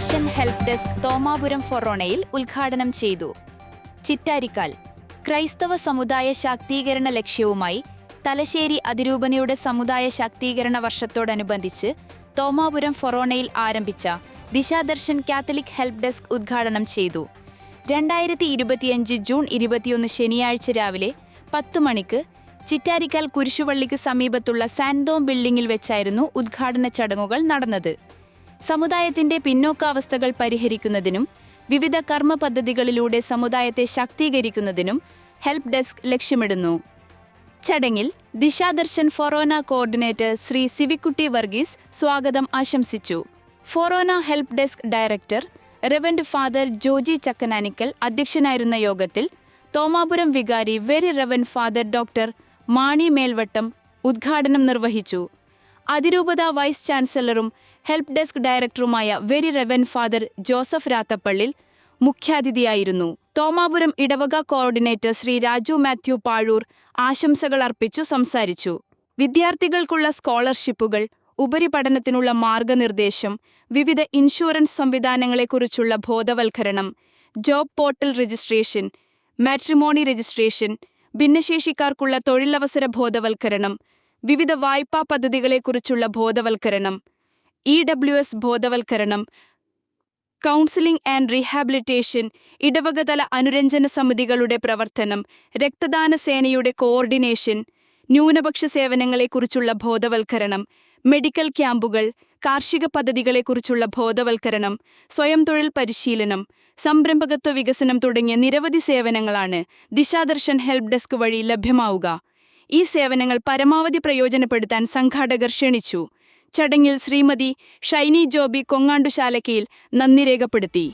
Dishadarshan help desk Thomapuram ഫൊറോണയിൽ ഉദ്ഘാടനം ചെയ്തു. ചിറ്റാരിക്കാൽ ക്രൈസ്തവ സമുദായ ശാക്തീകരണ ലക്ഷ്യവുമായി തലശ്ശേരി അതിരൂപനയുടെ സമുദായ ശാക്തീകരണ വർഷത്തോടനുബന്ധിച്ച് തോമാപുരം ഫൊറോണയിൽ ആരംഭിച്ച ദിശാദർശൻ കാത്തലിക് ഹെൽപ്പ് ഡെസ്ക് ഉദ്ഘാടനം ചെയ്തു. രണ്ടായിരത്തി ഇരുപത്തിയഞ്ച് ജൂൺ ഇരുപത്തിയൊന്ന് ശനിയാഴ്ച രാവിലെ പത്തു മണിക്ക് ചിറ്റാരിക്കാൽ കുരിശുവള്ളിക്ക് സമീപത്തുള്ള സാൻതോം ബിൽഡിംഗിൽ വെച്ചായിരുന്നു ഉദ്ഘാടന ചടങ്ങുകൾ നടന്നത്. സമുദായത്തിന്റെ പിന്നോക്കാവസ്ഥകൾ പരിഹരിക്കുന്നതിനും വിവിധ കർമ്മ പദ്ധതികളിലൂടെ സമുദായത്തെ ശാക്തീകരിക്കുന്നതിനും ഹെൽപ്പ് ഡെസ്ക് ലക്ഷ്യമിടുന്നു. ചടങ്ങിൽ ദിശാദർശൻ ഫൊറോന കോർഡിനേറ്റർ ശ്രീ സിവിക്കുട്ടി വർഗീസ് സ്വാഗതം ആശംസിച്ചു. ഫൊറോന help desk director reverend father Joji Chakkananickal അധ്യക്ഷനായിരുന്ന യോഗത്തിൽ തോമാപുരം വികാരി very reverend father doctor Mani Melvattam ഉദ്ഘാടനം നിർവഹിച്ചു. അതിരൂപത വൈസ് ചാൻസലറും ഹെൽപ്പ് ഡെസ്ക് ഡയറക്ടറുമായ very reverend father Joseph Rathappallil മുഖ്യാതിഥിയായിരുന്നു. Thomapuram ഇടവക കോർഡിനേറ്റർ ശ്രീ രാജു മാത്യു പാഴൂർ ആശംസകൾ അർപ്പിച്ചു സംസാരിച്ചു. വിദ്യാർത്ഥികൾക്കുള്ള സ്കോളർഷിപ്പുകൾ ഉപരിപഠനത്തിനുള്ള മാർഗനിർദ്ദേശം വിവിധ ഇൻഷുറൻസ് സംവിധാനങ്ങളെക്കുറിച്ചുള്ള ബോധവൽക്കരണം job portal registration matrimony registration ഭിന്നശേഷിക്കാർക്കുള്ള തൊഴിലവസര ബോധവൽക്കരണം വിവിധ വായ്പാ പദ്ധതികളെക്കുറിച്ചുള്ള ബോധവൽക്കരണം ഇ ഡബ്ല്യു എസ് ബോധവൽക്കരണം കൗൺസിലിംഗ് ആൻഡ് റീഹാബിലിറ്റേഷൻ ഇടവകതല അനുരഞ്ജന സമിതികളുടെ പ്രവർത്തനം രക്തദാന സേനയുടെ കോർഡിനേഷൻ ന്യൂനപക്ഷ സേവനങ്ങളെക്കുറിച്ചുള്ള ബോധവൽക്കരണം മെഡിക്കൽ ക്യാമ്പുകൾ കാർഷിക പദ്ധതികളെക്കുറിച്ചുള്ള ബോധവൽക്കരണം സ്വയം തൊഴിൽ പരിശീലനം സംരംഭകത്വ വികസനം തുടങ്ങിയ നിരവധി സേവനങ്ങളാണ് ദിശാദർശൻ ഹെൽപ്പ് ഡെസ്ക് വഴി ലഭ്യമാവുക. ഈ സേവനങ്ങൾ പരമാവധി പ്രയോജനപ്പെടുത്താൻ സംഘാടകർ ക്ഷണിച്ചു. ചടങ്ങിൽ ശ്രീമതി ഷൈനി ജോബി കൊങ്ങാണ്ടുശാലക്കയിൽ നന്ദി രേഖപ്പെടുത്തി